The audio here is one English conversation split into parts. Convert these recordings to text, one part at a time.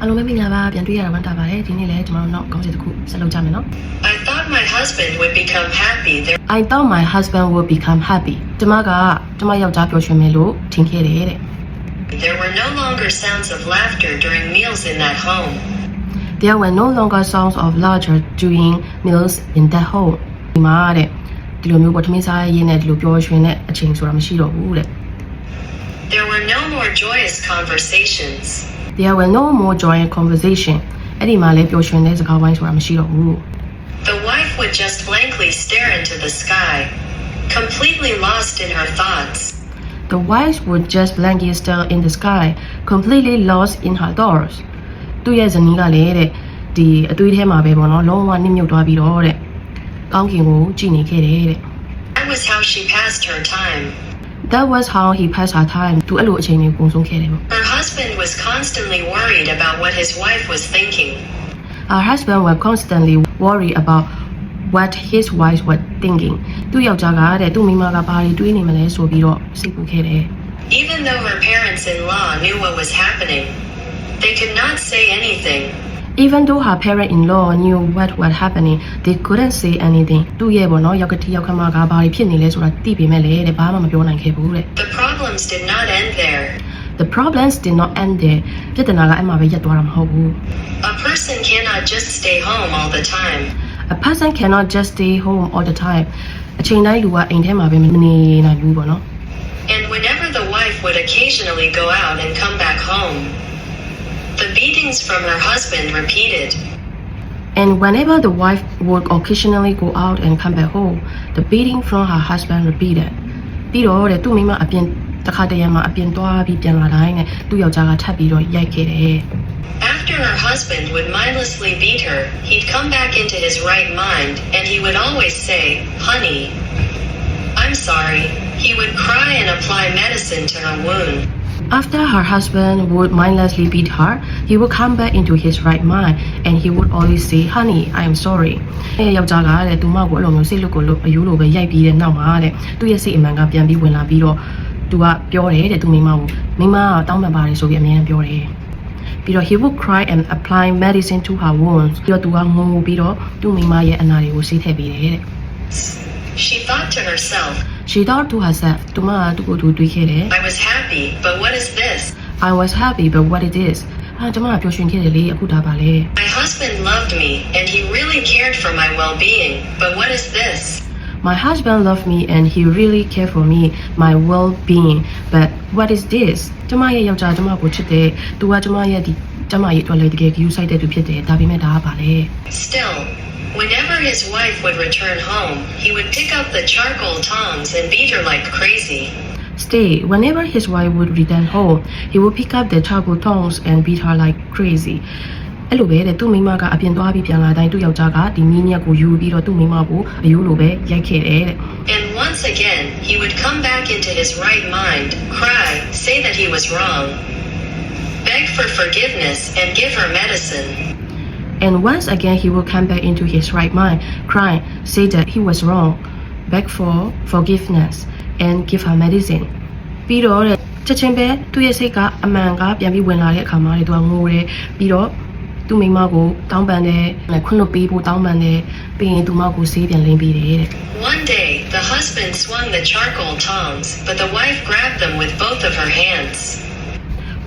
အားလုံးပဲမင်္ဂလာပါပြန်တွေ့ရတာဝမ်းသာပါတယ်ဒီနေ့လည်းကျွန်တော်တို့နောက်ကောင်းစီတစ်ခုဆက်လုပ်ကြမယ်နော် I thought my husband would become happy. There, I thought my husband would become happy ကျမကကျမယောက်ျားပျော်ရွှင်မယ်လို့ထင်ခဲ့တယ်တဲ့ there were no longer sounds of laughter during meals in that home. There were no longer sounds of laughter during meals in that home ဒီမှာတဲ့ဒီလိုမျိုးပေါ့ထမင်းစားရင်းနဲ့ဒီလိုပျော်ရွှင်တဲ့အချိန်ဆိုတာမရှိတော့ဘူးတဲ့ There were no more joyous conversations. There were no more joyous conversation အဲ့ဒီမှာလည်းပျော်ရွှင်တဲ့စကားဝိုင်းဆိုတာမရှိတော့ဘူး The wife would just blankly stare into the sky, completely lost in her thoughts. The wife would just blankly stare in the sky, completely lost in her thoughts. သူ့ရဲ့ဇနီးကလည်းတဲ့ဒီအသွေးထဲမှာပဲပေါ့နော်လုံးဝနှိမ့်မြုပ်သွားပြီးတော့တဲ့ကောင်းကင်ကိုကြည့်နေခဲ့တယ်တဲ့ That was how she passed her time. That was how he passed her time သူအဲ့လိုအချိန်လေးပုံဆုံးခဲ့တယ်ပေါ့ Her husband was constantly worried about what his wife was thinking. Her husband was constantly worried about what his wife was thinking သူ့ယောက်ျားကတဲ့သူ့မိန်းမကဘာတွေတွေးနေမလဲဆိုပြီးတော့စိတ်ပူခဲ့တယ် Even though her parents in law knew what was happening, they could not say anything. Even though her parent-in-law knew what was happening, they couldn't say anything. သူ့ရဲ့ပေါ့နော်ယောက်ကတိယောက်ခမကဘာတွေဖြစ်နေလဲဆိုတာသိပေမဲ့လည်းတဲ့ဘာမှမပြောနိုင်ခဲ့ဘူးတဲ့ The problems did not end there. The problems did not end there. ပြဿနာကအဲ့မှာပဲရပ်သွားတာမဟုတ်ဘူး A person cannot just stay home all the time. A person cannot just stay home all the time. အချိန်တိုင်းလူကအိမ်ထဲမှာပဲမနေနိုင်ဘူးပေါ့နော် And whenever the wife would occasionally go out and come back home, the beatings from her husband repeated. And whenever the wife would occasionally go out and come back home, the beating from her husband repeated. ပြီးတော့တဲ့သူ့မိမအပြင် တစ်ခါတည်းမှာအပြင်သွားပြီးပြန်လာတိုင်းနဲ့သူ့ယောက်ျားကထပ်ပြီးတော့ရိုက်ခဲ့တယ် After her husband would mindlessly beat her, he'd come back into his right mind and he would always say, Honey, I'm sorry. He would cry and apply medicine to her wound. After her husband would mindlessly beat her, he would come back into his right mind and he would always say, "Honey, I am sorry." အဲယောက်ျားကတဲ့သူမကိုအဲ့လိုမျိုးစိတ်လွတ်ကိုလို့အယူလိုပဲရိုက်ပြီးတဲ့နောက်မှာတဲ့သူ့ရဲ့စိတ်အမှန်ကပြန်ပြီးဝင်လာပြီးတော့ သူကပြောတယ်တဲ့သူမိမကိုမိမကတောင်းပန်ပါတယ်ဆိုပြီးအမြဲတမ်းပြောတယ်ပြီးတော့ he would cry and apply medicine to her wounds ပြီးတော့သူကငိုပြီးတော့သူ့မိမရဲ့အနာတွေကိုဆေးထည့်ပေးတယ်တဲ့ She thought to herself, she thought to herself သူမကသူ့ကိုယ်သူတွေးခဲ့တယ် I was happy, but what is this? I was happy but what it is အာကျွန်မကပျော်ရွှင်ခဲ့တယ်လေအခုဒါပါလေ My husband loved me and he really cared for my well being, but what is this? My husband loved me and he really cared for me, my well-being. But what is this? ကျမရဲ့ယောက်ျားကျမကိုချစ်တယ်။ तू ကကျမရဲ့ဒီကျမရဲ့အတွက်လည်းတကယ် view site တဲ့သူဖြစ်တယ်။ဒါပေမဲ့ဒါကပါလေ Still, whenever his wife would return home, he would pick up the charcoal tongs and beat her like crazy. ။ Stay. Whenever his wife would return home, he would pick up the charcoal tongs and beat her like crazy. အဲ့လိုပဲတဲ့သူ့မိမကအပြင်သွားပြီးပြန်လာတိုင်းသူ့ယောက်ျားကဒီမီးညက်ကိုယူပြီးတော့သူ့မိမကိုအယိုးလိုပဲရိုက်ခဲ့တယ်တဲ့ And once again, he would come back into his right mind, cry, say that he was wrong, beg for forgiveness, and give her medicine. And once again, he will come back into his right mind, cry, say that he was wrong, beg for forgiveness, and give her medicine. ပြီးတော့တဲ့ချက်ချင်းပဲသူ့ရဲ့စိတ်ကအမှန်ကပြန်ပြီးဝင်လာတဲ့အခါမှာလေသူကငိုတယ်ပြီးတော့ သူ့မိန်းမကိုတောင်းပန်တယ်ခွင့်လွှတ်ပေးဖို့တောင်းပန်တယ်ပြီးရင်သူမကိုဆေးပြန်လင်းပေးတယ်တဲ့ One day, the husband swung the charcoal tongs, but the wife grabbed them with both of her hands.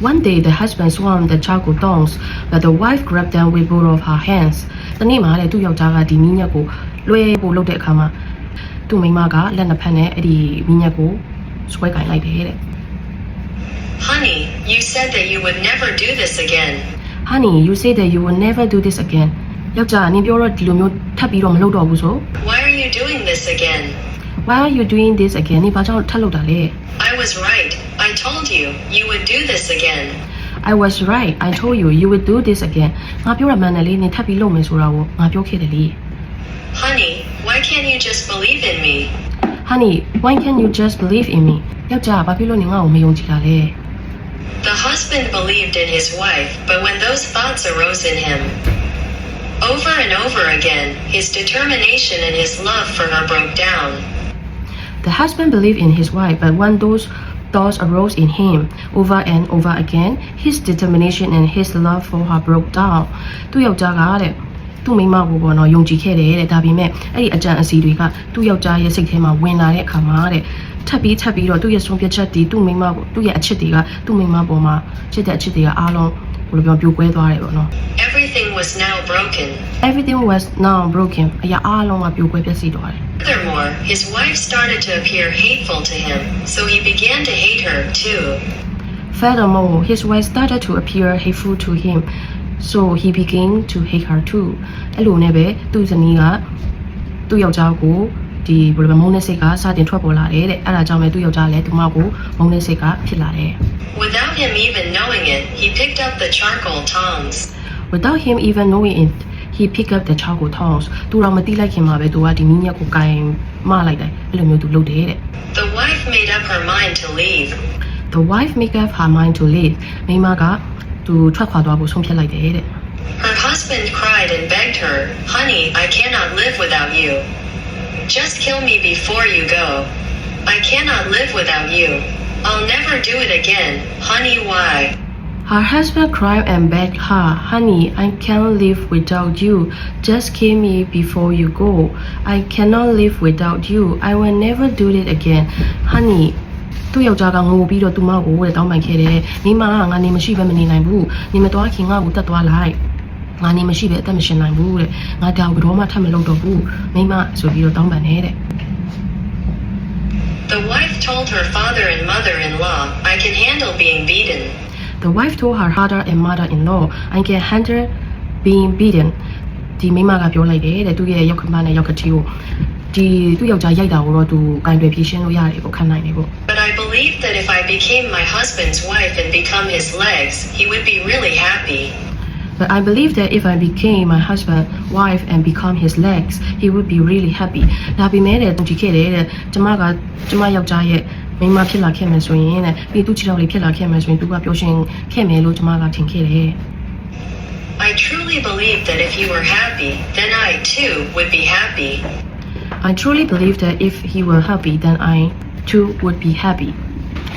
One day the husband swung the charcoal tongs but the wife grabbed them with both of her hands တနေ့မှလေသူ့ယောက်ျားကဒီမီးညက်ကိုလွှဲဖို့လုပ်တဲ့အခါမှာသူ့မိန်းမကလက်နှစ်ဖက်နဲ့အဲ့ဒီမီးညက်ကိုဆွဲကင်လိုက်တယ်တဲ့ Honey, you said that you would never do this again. Honey you say that you will never do this again ယောက်ျားနင်ပြောတော့ဒီလိုမျိုးထပ်ပြီးတော့မလုပ်တော့ဘူးဆို Why are you doing this again? Why are you doing this again နင်ဘာကြောင့်ထပ်လုပ်တာလဲ I was right. I told you you would do this again. I was right I told you you would do this again ငါပြောရမှန်တယ်လေနင်ထပ်ပြီးလုပ်မယ်ဆိုတာကိုငါပြောခဲ့တယ်လေ Honey, why can't you just believe in me? Honey why can't you just believe in me ယောက်ျားဘာဖြစ်လို့နင်ငါ့ကိုမယုံကြည်တာလဲ The husband believed in his wife, but when those thoughts arose in him, over and over again, his determination and his love for her broke down. The husband believed in his wife, but when those thoughts arose in him over and over again his determination and his love for her broke down သူ့ယောက်ျားကတဲ့သူ့မိန်းမကိုပေါ့နော်ယုံကြည်ခဲ့တယ်တဲ့ဒါပေမဲ့အဲ့ဒီအကြံအစီတွေကသူ့ယောက်ျားရဲ့စိတ်ထဲမှာဝင်လာတဲ့အခါမှာတဲ့ ထပ်ပြီးထပ်ပြီးတော့သူ့ရဲ့ဆုံးဖြတ်ချက်တွေသူ့မိန်းမကိုသူ့ရဲ့အချစ်တွေကသူ့မိန်းမပေါ်မှာချစ်တဲ့အချစ်တွေကအားလုံးဘယ်လိုပြောပြိုကွဲသွားတယ်ပေါ့နော် Everything was now broken. everything was now broken အရာအားလုံးကပြိုကွဲပျက်စီးသွားတယ် Furthermore, his wife started to appear hateful to him, so he began to hate her too. Furthermore, his wife started to appear hateful to him, so he began to hate her too. အဲ့လိုနဲ့ပဲသူ့ဇနီးကသူ့ယောက်ျားကို ဒီဘယ်လိုပဲမုန်းတဲ့စိတ်ကစတင်ထွက်ပေါ်လာတယ်တဲ့အဲ့ဒါကြောင့်ပဲသူ့ယောက်ျားလည်းသူမကိုမုန်းတဲ့စိတ်ကဖြစ်လာတယ် Without him even knowing it, he picked up the charcoal tongs. Without him even knowing it he picked up the charcoal tongs သူတော့မသိလိုက်ခင်မှာပဲသူကဒီမီးညက်ကိုကင်မလိုက်တယ်အဲ့လိုမျိုးသူလုပ်တယ်တဲ့ The wife made up her mind to leave. The wife make up her mind to leave မိန်းမကသူထွက်ခွာသွားဖို့ဆုံးဖြတ်လိုက်တယ်တဲ့ Her husband cried and begged her, Honey, I cannot live without you. Just kill me before you go. I cannot live without you. I'll never do it again. Honey, why? Her husband cried and begged her, Honey, I can't live without you. Just kill me before you go. I cannot live without you. I will never do it again. Honey, သူ့ယောက်ျားကငိုပြီးတော့သူမကိုတဲ့တောင်းပန်ခဲ့တယ်။မိမကငါနေမရှိဘဲမနေနိုင်ဘူး။နေမသွားခင်ငါ့ကိုတတ်သွားလိုက်။ ငါနေမရှိဘဲအသက်မရှင်နိုင်ဘူးတဲ့။ငါတောင်ဘယ်တော့မှထပ်မလုပ်တော့ဘူး။မိမဆိုပြီးတော့တောင်းပန်နေတဲ့။ The wife told her father and mother in law, I can handle being beaten. The wife told her father and mother-in-law, I can handle being beaten. ဒီမိန်းမကပြောလိုက်တယ်တဲ့သူ့ရဲ့ရောက်ခမနဲ့ရောက်ခတီကိုဒီသူ့ယောက်ျားရိုက်တာကိုတော့သူကင်တွယ်ဖြေရှင်းလို့ရတယ်ပေါ့ခံနိုင်တယ်ပေါ့ But I believed that if I became my husband's wife and become his legs, he would be really happy. But I believe that if I became my husband wife and become his legs he would be really happy ဒါပေမဲ့တဲ့သူကြည့်ခဲ့တယ်တဲ့ကျမကကျမယောက်ျားရဲ့မိန်းမဖြစ်လာခဲ့မယ်ဆိုရင်တဲ့ပြီးသူ့ချစ်တော်လေးဖြစ်လာခဲ့မယ်ဆိုရင်သူကပျော်ရွှင်ခဲ့မယ်လို့ကျမကထင်ခဲ့တယ် I truly believe that if you were happy, then I too would be happy. I truly believe that if he were happy then I too would be happy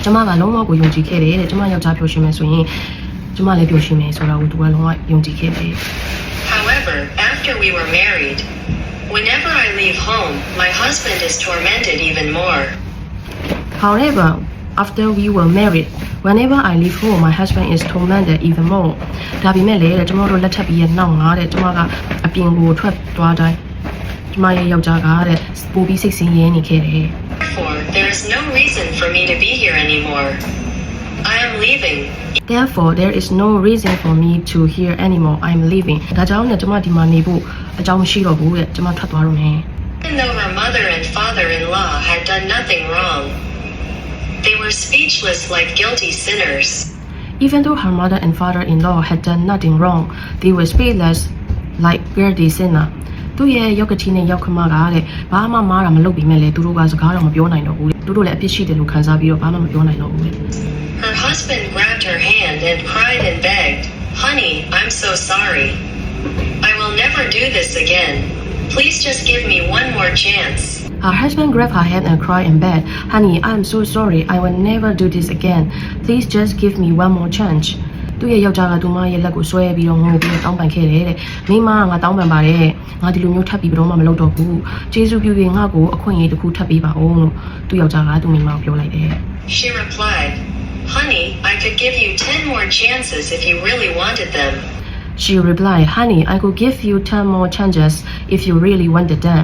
ကျမကလုံးဝကိုယုံကြည်ခဲ့တယ်တဲ့ကျမယောက်ျားပျော်ရွှင်မယ်ဆိုရင် ကျမလည်းပျော်ရွှင်မယ်ဆိုတာကိုသူကလုံးဝယုံကြည်ခဲ့တယ် However, after we were married, whenever I leave home, my husband is tormented even more. However after we were married whenever I leave home my husband is tormented even more ဒါပေမဲ့လည်းတဲ့ကျမတို့လက်ထပ်ပြီးရနောက်ငါတဲ့ကျမကအပြင်ကိုထွက်သွားတိုင်းကျမရဲ့ယောက်ျားကတဲ့ပိုပြီးစိတ်ဆင်းရဲနေခဲ့တယ် Therefore, there is no reason for me to be here anymore. I am leaving. Therefore there is no reason for me to here anymore I'm leaving ဒါကြောင့်လည်းကျမဒီမှာနေဖို့အကြောင်းမရှိတော့ဘူးတဲ့ကျမထွက်သွားတော့မယ် Even though her mother and father in law had done nothing wrong, they were speechless like guilty sinners. Even though her mother and father-in-law had done nothing wrong, they were speechless like guilty sinner. သူ့ရဲ့ယောက်ကတိနဲ့ယောက်ခမကတဲ့ဘာမှမားတာမလုပ်ပြီးမဲ့လေသူတို့ကစကားတော့မပြောနိုင်တော့ဘူးတဲ့သူတို့လည်းအပြစ်ရှိတယ်လို့ခံစားပြီးတော့ဘာမှမပြောနိုင်တော့ဘူးတဲ့ Her husband grabbed her hand and cried and begged, Honey, I'm so sorry. I will never do this again. Please just give me one more chance. Her husband grabbed her hand and cried in bed, Honey, I'm so sorry. I will never do this again. Please just give me one more chance. သူ့ရဲ့ယောက်ျားကသူမရဲ့လက်ကိုဆွဲပြီးတော့ငိုပြီးတော့တောင်းပန်ခဲ့တယ်တဲ့မိမကငါတောင်းပန်ပါတယ်ငါဒီလိုမျိုးထပ်ပြီးဘယ်တော့မှမလုပ်တော့ဘူးကျေးဇူးပြုပြီးငါ့ကိုအခွင့်အရေးတစ်ခုထပ်ပေးပါဦးလို့သူ့ယောက်ျားကသူ့မိမကိုပြောလိုက်တယ် She replied, Honey, I could give you 10 more chances if you really wanted them. She replied, Honey, I could give you 10 more chances if you really wanted them.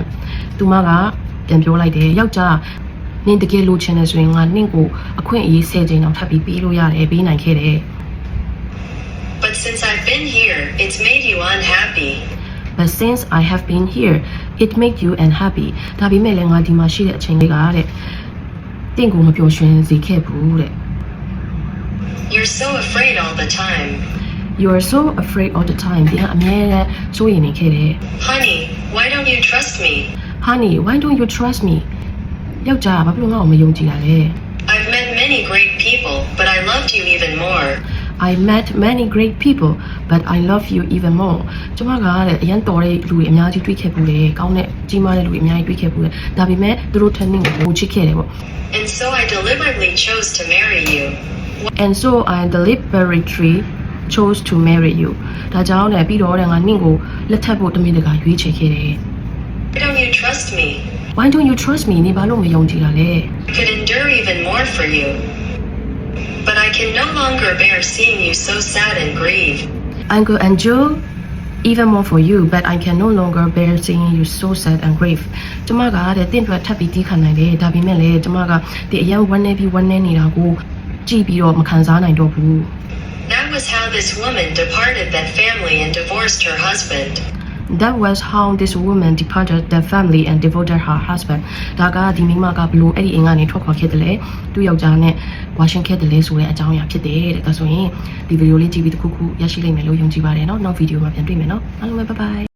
သူမကပြန်ပြောလိုက်တယ်ယောက်ျားနင်တကယ်လိုချင်တယ်ဆိုရင်ငါနင့်ကိုအခွင့်အရေး10ချိန်တောင်ထပ်ပြီးပေးလို့ရတယ်ပေးနိုင်ခဲ့တယ် But since I've been here, it's made you unhappy. But since I have been here, it made you unhappy. ဒါပေမဲ့လည်းငါဒီမှာရှိတဲ့အချိန်လေးကတဲ့တင့်ကိုမပျော်ရွှင်စေခဲ့ဘူးတဲ့ You're so afraid all the time. You are so afraid all the time ဒီကအမြဲတမ်းစိုးရိမ်နေခဲ့တယ် Honey, why don't you trust me? Honey, why don't you trust me? ယောက်ျားဘာဖြစ်လို့ငါ့ကိုမယုံကြည်တာလဲ I've met many great people, but I loved you even more. I met many great people but I love you even more ကျမကတဲ့အရန်တော်တဲ့လူတွေအများကြီးတွေ့ခဲ့ပူတယ်ကောင်းတဲ့ကြီးမားတဲ့လူတွေအများကြီးတွေ့ခဲ့ပူတယ်ဒါပေမဲ့သူတို့ထက်နင်းကိုပိုချစ်ခဲ့တယ်ပေါ့ And so I deliberately chose to marry you. and so I deliberately chose to marry you ဒါကြောင့်လည်းပြီးတော့တဲ့ငါနင့်ကိုလက်ထပ်ဖို့တမင်တကာရွေးချယ်ခဲ့တယ် Why don't you trust me? Why don't you trust me နေဘာလို့မယုံကြည်တာလဲ I could endure even more for you. But I can no longer bear seeing you so sad and grieve. I could endure even more for you but I can no longer bear seeing you so sad and grief ကျမကတဲ့တင့်အတွက်ထပ်ပြီးတီးခံနိုင်တယ်ဒါပေမဲ့လည်းကျမကဒီအရန်ဝမ်းနေပြီးဝမ်းနေနေတာကို ကြည့်ပြီးတော့မခံစားနိုင်တော့ဘူး That was how this woman departed that family and divorced her husband. That was how this woman departed the family and devoted her husband ဒါကဒီမိန်းမကဘလို့အဲ့ဒီအိမ်ကနေထွက်ခွာခဲ့တယ်လေသူ့ယောက်ျားနဲ့ဝါရှင်ခဲ့တယ်လေဆိုတဲ့အကြောင်းအရာဖြစ်တယ်တဲ့ဒါဆိုရင်ဒီဗီဒီယိုလေးကြည့်ပြီးတစ်ခုခုရရှိလိမ့်မယ်လို့ယုံကြည်ပါတယ်เนาะနောက်ဗီဒီယိုမှာပြန်တွေ့မယ်เนาะအားလုံးပဲ bye bye